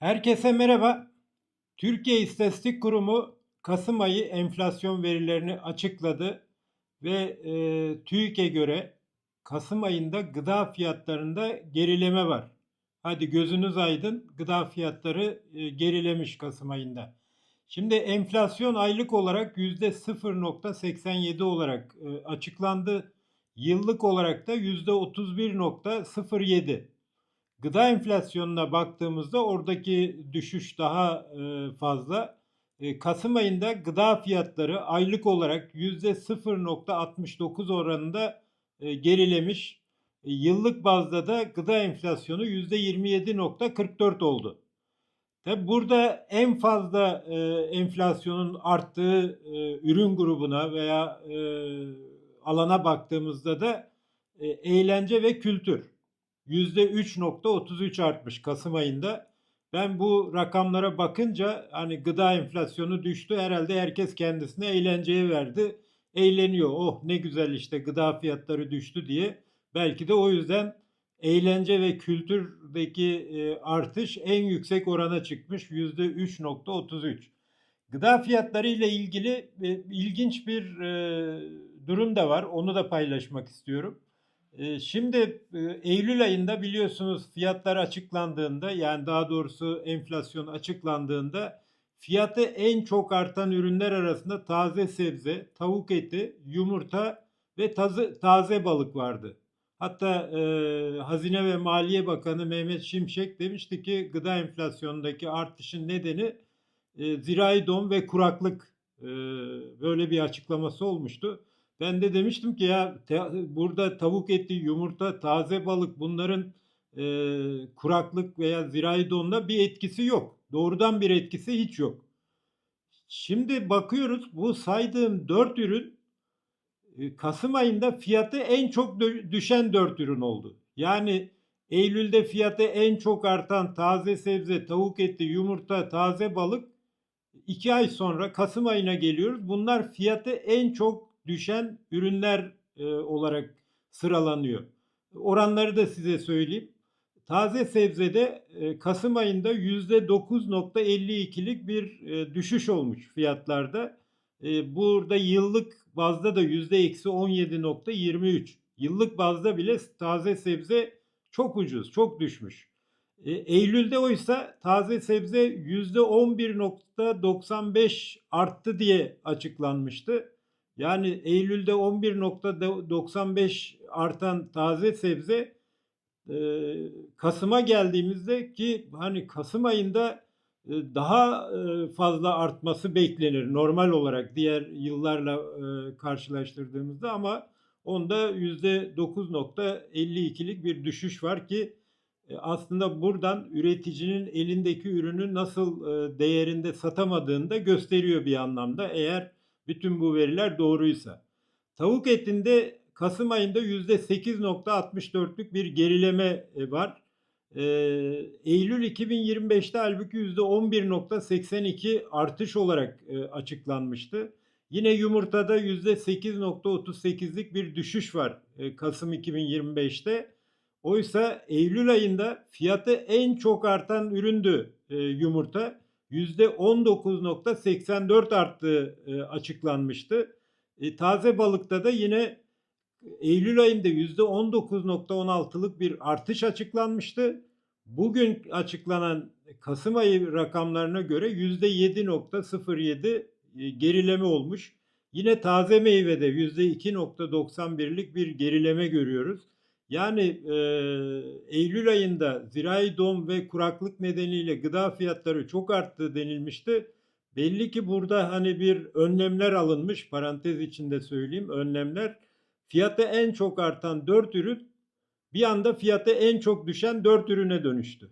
Herkese merhaba. Türkiye İstatistik Kurumu Kasım ayı enflasyon verilerini açıkladı ve e, TÜİK'e göre Kasım ayında gıda fiyatlarında gerileme var. Hadi gözünüz aydın gıda fiyatları e, gerilemiş Kasım ayında. Şimdi enflasyon aylık olarak %0.87 olarak e, açıklandı. Yıllık olarak da %31.07. Gıda enflasyonuna baktığımızda oradaki düşüş daha e, fazla. E, Kasım ayında gıda fiyatları aylık olarak %0.69 oranında e, gerilemiş. Yıllık bazda da gıda enflasyonu %27.44 oldu. Tabi burada en fazla e, enflasyonun arttığı ürün grubuna veya alana baktığımızda da eğlence ve kültür. %3.33 artmış Kasım ayında. Ben bu rakamlara bakınca hani gıda enflasyonu düştü herhalde herkes kendisine eğlenceye verdi. Eğleniyor. Oh ne güzel işte gıda fiyatları düştü diye. Belki de o yüzden eğlence ve kültürdeki e, artış en yüksek orana çıkmış %3.33. Gıda fiyatları ile ilgili e, ilginç bir e, durum da var. Onu da paylaşmak istiyorum. E, şimdi e, Eylül ayında biliyorsunuz fiyatlar açıklandığında yani daha doğrusu enflasyon açıklandığında fiyatı en çok artan ürünler arasında taze sebze, tavuk eti, yumurta ve taze, taze balık vardı. Hatta e, Hazine ve Maliye Bakanı Mehmet Şimşek demişti ki gıda enflasyonundaki artışın nedeni e, zirai don ve kuraklık e, böyle bir açıklaması olmuştu. Ben de demiştim ki ya te, burada tavuk eti, yumurta, taze balık bunların e, kuraklık veya zirai donda bir etkisi yok. Doğrudan bir etkisi hiç yok. Şimdi bakıyoruz bu saydığım 4 ürün e, Kasım ayında fiyatı en çok düşen 4 ürün oldu. Yani Eylül'de fiyatı en çok artan taze sebze, tavuk eti, yumurta, taze balık 2 ay sonra Kasım ayına geliyoruz. Bunlar fiyatı en çok düşen ürünler e, olarak sıralanıyor. Oranları da size söyleyeyim. Taze sebzede e, Kasım ayında %9.52'lik bir e, düşüş olmuş fiyatlarda. E, burada yıllık bazda da %-17.23. Yıllık bazda bile taze sebze çok ucuz, çok düşmüş. Eylül'de oysa taze sebze %11.95 arttı diye açıklanmıştı. Yani Eylül'de 11.95 artan taze sebze e, Kasım'a geldiğimizde ki hani Kasım ayında e, daha e, fazla artması beklenir normal olarak diğer yıllarla karşılaştırdığımızda ama onda %9.52'lik bir düşüş var ki aslında buradan üreticinin elindeki ürünü nasıl değerinde satamadığını da gösteriyor bir anlamda. Eğer bütün bu veriler doğruysa. Tavuk etinde Kasım ayında %8.64'lük bir gerileme e, var. Ee, Eylül 2025'te halbuki %11.82 artış olarak e, açıklanmıştı. Yine yumurtada %8.38'lik bir düşüş var e, Kasım 2025'te. Oysa Eylül ayında fiyatı en çok artan üründü e, yumurta. %19.84 arttığı e, açıklanmıştı. E, taze balıkta da yine Eylül ayında %19.16'lık bir artış açıklanmıştı. Bugün açıklanan Kasım ayı rakamlarına göre %7.07 e, gerileme olmuş. Yine taze meyvede %2.91'lik bir gerileme görüyoruz. Yani e, Eylül ayında zirai don ve kuraklık nedeniyle gıda fiyatları çok arttı denilmişti. Belli ki burada hani bir önlemler alınmış parantez içinde söyleyeyim önlemler. Fiyatı en çok artan 4 ürün bir anda fiyatı en çok düşen 4 ürüne dönüştü.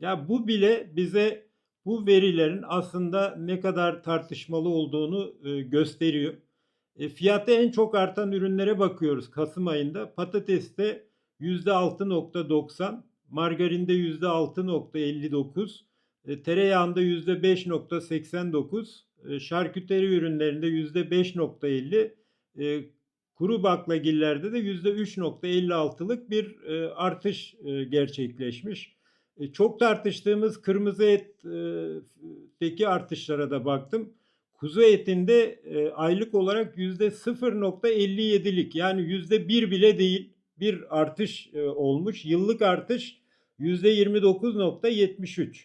Ya bu bile bize bu verilerin aslında ne kadar tartışmalı olduğunu e, gösteriyor. E, fiyatı en çok artan ürünlere bakıyoruz Kasım ayında. Patateste %6.90, margarinde %6.59, e, tereyağında %5.89, e, şarküteri ürünlerinde %5.50, e, kuru baklagillerde de %3.56'lık bir e, artış e, gerçekleşmiş. E, çok tartıştığımız kırmızı etteki artışlara da baktım. Kuzu etinde e, aylık olarak %0.57'lik yani %1 bile değil bir artış e, olmuş. Yıllık artış %29.73.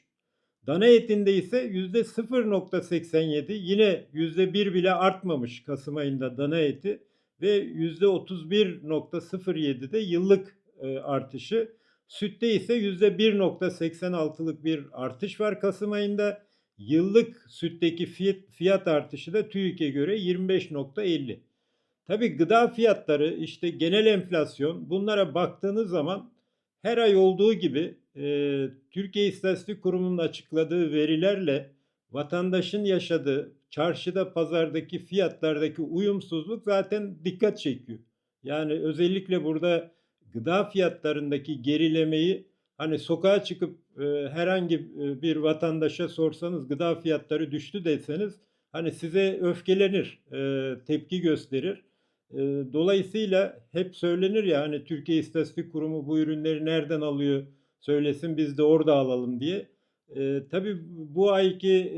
Dana etinde ise %0.87 yine %1 bile artmamış Kasım ayında dana eti ve %31.07'de yıllık e, artışı. Sütte ise %1.86'lık bir artış var Kasım ayında. Yıllık sütteki fiyat, artışı da TÜİK'e göre 25.50. Tabii gıda fiyatları, işte genel enflasyon bunlara baktığınız zaman her ay olduğu gibi e, Türkiye İstatistik Kurumu'nun açıkladığı verilerle vatandaşın yaşadığı çarşıda pazardaki fiyatlardaki uyumsuzluk zaten dikkat çekiyor. Yani özellikle burada gıda fiyatlarındaki gerilemeyi hani sokağa çıkıp herhangi e, bir vatandaşa sorsanız gıda fiyatları düştü deseniz hani size öfkelenir, e, tepki gösterir. E, dolayısıyla hep söylenir ya hani Türkiye İstatistik Kurumu bu ürünleri nereden alıyor söylesin biz de orada alalım diye. Tabii bu ayki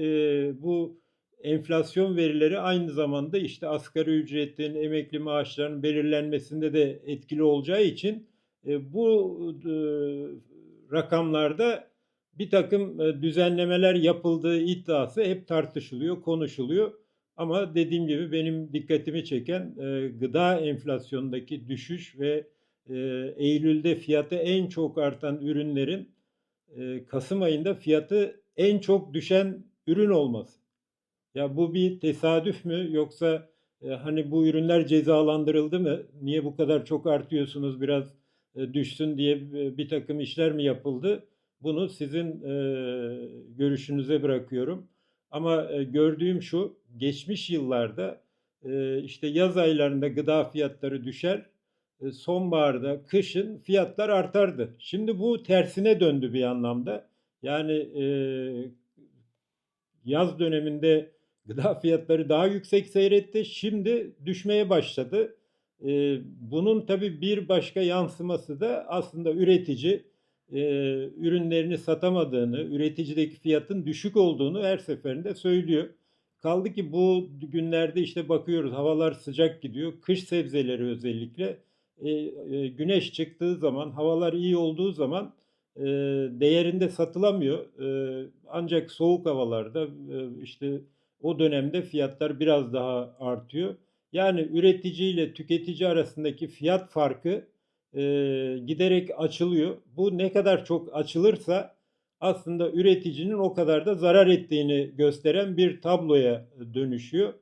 bu enflasyon verileri aynı zamanda işte asgari ücretin, emekli maaşlarının belirlenmesinde de etkili olacağı için bu rakamlarda bir takım e, düzenlemeler yapıldığı iddiası hep tartışılıyor, konuşuluyor. Ama dediğim gibi benim dikkatimi çeken e, gıda enflasyonundaki düşüş ve e, Eylül'de fiyatı en çok artan ürünlerin Kasım ayında fiyatı en çok düşen ürün olması. Ya bu bir tesadüf mü yoksa hani bu ürünler cezalandırıldı mı? Niye bu kadar çok artıyorsunuz biraz düşsün diye e, bir takım işler mi yapıldı? Bunu sizin e, görüşünüze bırakıyorum. Ama e, gördüğüm şu, geçmiş yıllarda e, işte yaz aylarında gıda fiyatları düşer, e, sonbaharda, kışın fiyatlar artardı. Şimdi bu tersine döndü bir anlamda. Yani e, yaz döneminde gıda fiyatları daha yüksek seyretti, şimdi düşmeye başladı. Bunun tabii bir başka yansıması da aslında üretici ürünlerini satamadığını, üreticideki fiyatın düşük olduğunu her seferinde söylüyor. Kaldı ki bu günlerde işte bakıyoruz havalar sıcak gidiyor. Kış sebzeleri özellikle güneş çıktığı zaman, havalar iyi olduğu zaman değerinde satılamıyor. Ancak soğuk havalarda işte o dönemde fiyatlar biraz daha artıyor. Yani üretici ile tüketici arasındaki fiyat farkı e, giderek açılıyor. Bu ne kadar çok açılırsa aslında üreticinin o kadar da zarar ettiğini gösteren bir tabloya dönüşüyor.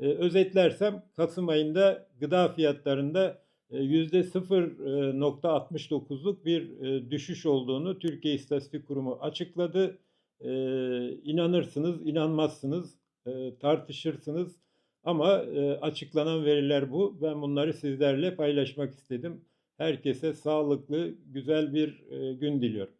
E, özetlersem Kasım ayında gıda fiyatlarında %0.69'luk bir e, düşüş olduğunu Türkiye İstatistik Kurumu açıkladı. E, inanırsınız, inanmazsınız, e, tartışırsınız ama açıklanan veriler bu. Ben bunları sizlerle paylaşmak istedim. Herkese sağlıklı, güzel bir gün diliyorum.